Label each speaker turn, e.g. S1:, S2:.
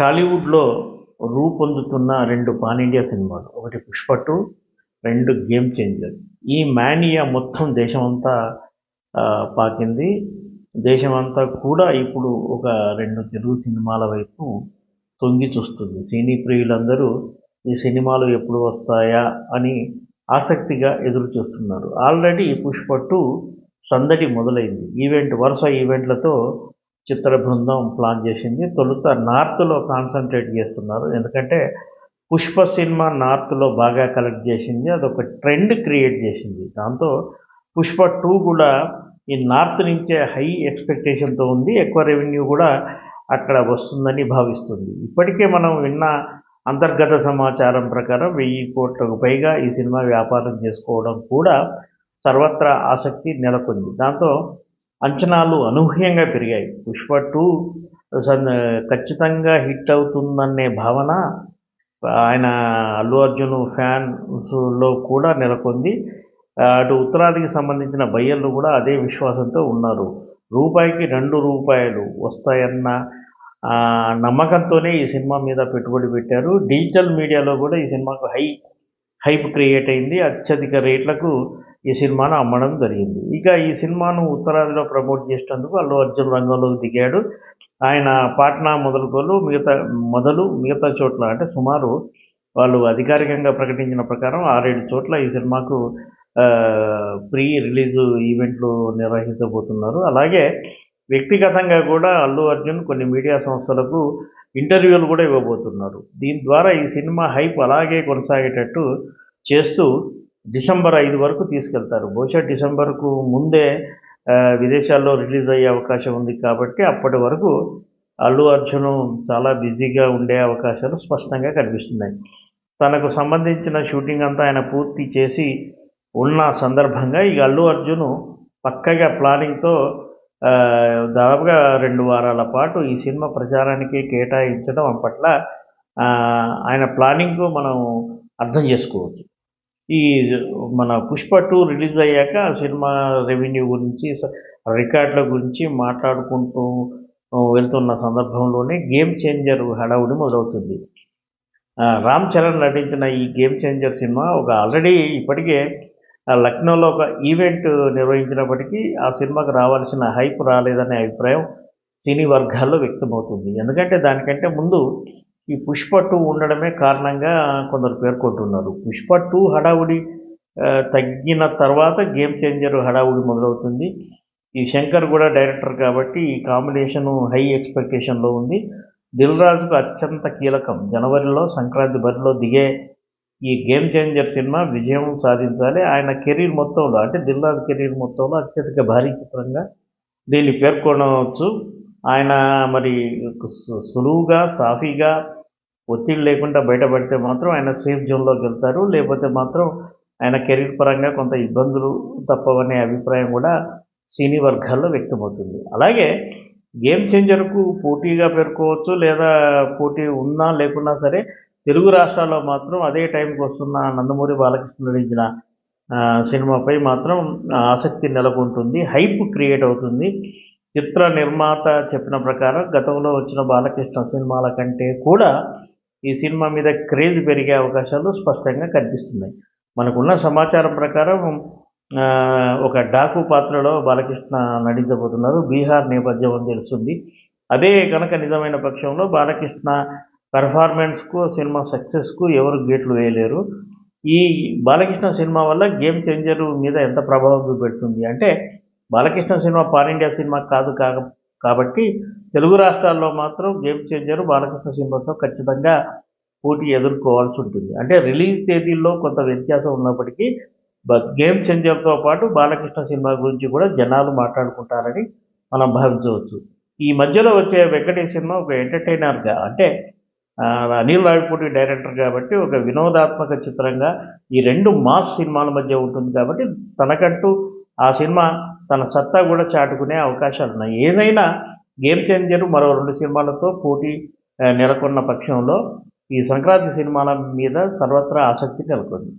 S1: టాలీవుడ్లో రూపొందుతున్న రెండు పాన్ ఇండియా సినిమాలు. ఒకటి పుష్ప టూ రెండు గేమ్ చేంజర్. ఈ మానియా మొత్తం దేశమంతా పాకింది. దేశమంతా కూడా ఇప్పుడు ఒక రెండు తెలుగు సినిమాల వైపు తొంగి చూస్తుంది. సినీ ప్రియులందరూ ఈ సినిమాలు ఎప్పుడు వస్తాయా అని ఆసక్తిగా ఎదురు చూస్తున్నారు. ఆల్రెడీ పుష్ప టూ సందడి మొదలైంది. ఈవెంట్ వరుస ఈవెంట్లతో చిత్ర బృందం ప్లాన్ చేసింది. తొలుత నార్త్లో కాన్సన్ట్రేట్ చేస్తున్నారు. ఎందుకంటే పుష్ప సినిమా నార్త్లో బాగా కలెక్ట్ చేసింది. అదొక ట్రెండ్ క్రియేట్ చేసింది. దాంతో పుష్ప టూ కూడా ఈ నార్త్ నుంచే హై ఎక్స్పెక్టేషన్తో ఉంది. ఎక్కువ రెవెన్యూ కూడా అక్కడ వస్తుందని భావిస్తుంది. ఇప్పటికే మనం విన్న అంతర్గత సమాచారం ప్రకారం వెయ్యి కోట్లకు పైగా ఈ సినిమా వ్యాపారం చేసుకోవడం కూడా సర్వత్రా ఆసక్తి నెలకొంది. దాంతో అంచనాలు అనూహ్యంగా పెరిగాయి. పుష్ప టూ ఖచ్చితంగా హిట్ అవుతుందనే భావన ఆయన అల్లు అర్జున్ ఫ్యాన్స్లో కూడా నెలకొంది. అటు ఉత్తరాదికి సంబంధించిన బయ్యర్లు కూడా అదే విశ్వాసంతో ఉన్నారు. రూపాయికి రెండు రూపాయలు వస్తాయన్న నమ్మకంతోనే ఈ సినిమా మీద పెట్టుబడి పెట్టారు. డిజిటల్ మీడియాలో కూడా ఈ సినిమాకు హై హైప్ క్రియేట్ అయింది. అత్యధిక రేట్లకు ఈ సినిమాను అమ్మడం జరిగింది. ఇక ఈ సినిమాను ఉత్తరాదిలో ప్రమోట్ చేసేందుకు అల్లు అర్జున్ రంగంలోకి దిగాడు. ఆయన పాట్నా మొదలుకోలు మిగతా మొదలు మిగతా చోట్ల అంటే సుమారు వాళ్ళు అధికారికంగా ప్రకటించిన ప్రకారం ఆరేడు చోట్ల ఈ సినిమాకు ప్రీ రిలీజ్ ఈవెంట్లు నిర్వహించబోతున్నారు. అలాగే వ్యక్తిగతంగా కూడా అల్లు అర్జున్ కొన్ని మీడియా సంస్థలకు ఇంటర్వ్యూలు కూడా ఇవ్వబోతున్నారు. దీని ద్వారా ఈ సినిమా హైప్ అలాగే కొనసాగేటట్టు చేస్తూ డిసెంబర్ ఐదు వరకు తీసుకెళ్తారు. బహుశా డిసెంబర్కు ముందే విదేశాల్లో రిలీజ్ అయ్యే అవకాశం ఉంది కాబట్టి అప్పటి వరకు అల్లు అర్జున్ చాలా బిజీగా ఉండే అవకాశాలు స్పష్టంగా కనిపిస్తున్నాయి. తనకు సంబంధించిన షూటింగ్ అంతా ఆయన పూర్తి చేసి ఉన్న సందర్భంగా ఈ అల్లు అర్జున్ పక్కగా ప్లానింగ్తో దాదాపుగా రెండు వారాల పాటు ఈ సినిమా ప్రచారానికి కేటాయించడం పట్ల ఆయన ప్లానింగ్ మనం అర్థం చేసుకోవచ్చు. ఈ మన పుష్ప టూ రిలీజ్ అయ్యాక ఆ సినిమా రెవెన్యూ గురించి స- రికార్డుల గురించి మాట్లాడుకుంటూ వెళ్తున్న సందర్భంలోనే గేమ్ చేంజర్ హడావుడి మొదలవుతుంది. రామ్ చరణ్ నటించిన ఈ గేమ్ చేంజర్ సినిమా ఒక ఆల్రెడీ ఇప్పటికే ఆ, లక్నోలో ఒక ఈవెంట్ నిర్వహించినప్పటికీ ఆ సినిమాకు రావాల్సిన హైప్ రాలేదనే అభిప్రాయం సినీ వర్గాల్లో వ్యక్తమవుతుంది. ఎందుకంటే దానికంటే ముందు ఈ పుష్ప టూ ఉండడమే కారణంగా కొందరు పేర్కొంటున్నారు. పుష్ప టూ హడావుడి తగ్గిన తర్వాత గేమ్ చేంజర్ హడావుడి మొదలవుతుంది. ఈ శంకర్ కూడా డైరెక్టర్ కాబట్టి ఈ కాంబినేషన్ హై ఎక్స్పెక్టేషన్లో ఉంది. దిల్ రాజుకు అత్యంత కీలకం. జనవరిలో సంక్రాంతి బరిలో దిగే ఈ గేమ్ చేంజర్ సినిమా విజయం సాధించాలి. ఆయన కెరీర్ మొత్తంలో అంటే దిల్ రాజు కెరీర్ మొత్తంలో అత్యధిక భారీ చిత్రంగా దీన్ని పేర్కొనవచ్చు. ఆయన మరి సులువుగా సాఫీగా ఒత్తిడి లేకుండా బయటపడితే మాత్రం ఆయన సేఫ్ జోన్లోకి వెళ్తారు. లేకపోతే మాత్రం ఆయన కెరీర్ పరంగా కొంత ఇబ్బందులు తప్పవనే అభిప్రాయం కూడా సినీ వర్గాల్లో వ్యక్తమవుతుంది. అలాగే గేమ్ చేంజర్కు పోటీగా పేర్కోవచ్చు లేదా పోటీ ఉన్నా లేకున్నా సరే తెలుగు రాష్ట్రాల్లో మాత్రం అదే టైంకి వస్తున్న నందమూరి బాలకృష్ణ నటించిన సినిమాపై మాత్రం ఆసక్తి నెలకొంటుంది. హైప్ క్రియేట్ అవుతుంది. చిత్ర నిర్మాత చెప్పిన ప్రకారం గతంలో వచ్చిన బాలకృష్ణ సినిమాల కంటే కూడా ఈ సినిమా మీద క్రేజ్ పెరిగే అవకాశాలు స్పష్టంగా కనిపిస్తున్నాయి. మనకున్న సమాచారం ప్రకారం ఒక డాకు పాత్రలో బాలకృష్ణ నటించబోతున్నారు. బీహార్ నేపథ్యం అని తెలుస్తుంది. అదే కనుక నిజమైన పక్షంలో బాలకృష్ణ పెర్ఫార్మెన్స్కు సినిమా సక్సెస్కు ఎవరు గేట్లు వేయలేరు. ఈ బాలకృష్ణ సినిమా వల్ల గేమ్ చేంజర్ మీద ఎంత ప్రభావం చూపెడుతుంది? అంటే బాలకృష్ణ సినిమా పాన్ ఇండియా సినిమా కాదు కాక కాబట్టి తెలుగు రాష్ట్రాల్లో మాత్రం గేమ్ చేంజర్ బాలకృష్ణ సినిమాతో ఖచ్చితంగా పోటీ ఎదుర్కోవాల్సి ఉంటుంది. అంటే రిలీజ్ తేదీల్లో కొంత వ్యత్యాసం ఉన్నప్పటికీ గేమ్ చేంజర్తో పాటు బాలకృష్ణ సినిమా గురించి కూడా జనాలు మాట్లాడుకుంటారని మనం భావించవచ్చు. ఈ మధ్యలో వచ్చే వెంకటేష్ సినిమా ఒక ఎంటర్టైనర్గా అంటే అనిల్ రావిపూడి డైరెక్టర్ కాబట్టి ఒక వినోదాత్మక చిత్రంగా ఈ రెండు మాస్ సినిమాల మధ్య ఉంటుంది కాబట్టి తనకంటూ ఆ సినిమా తన సత్తా కూడా చాటుకునే అవకాశాలు ఉన్నాయి. ఏదైనా గేమ్ చేంజర్ మరో రెండు సినిమాలతో పోటీ నెలకొన్న పక్షంలో ఈ సంక్రాంతి సినిమాల మీద సర్వత్రా ఆసక్తి నెలకొంది.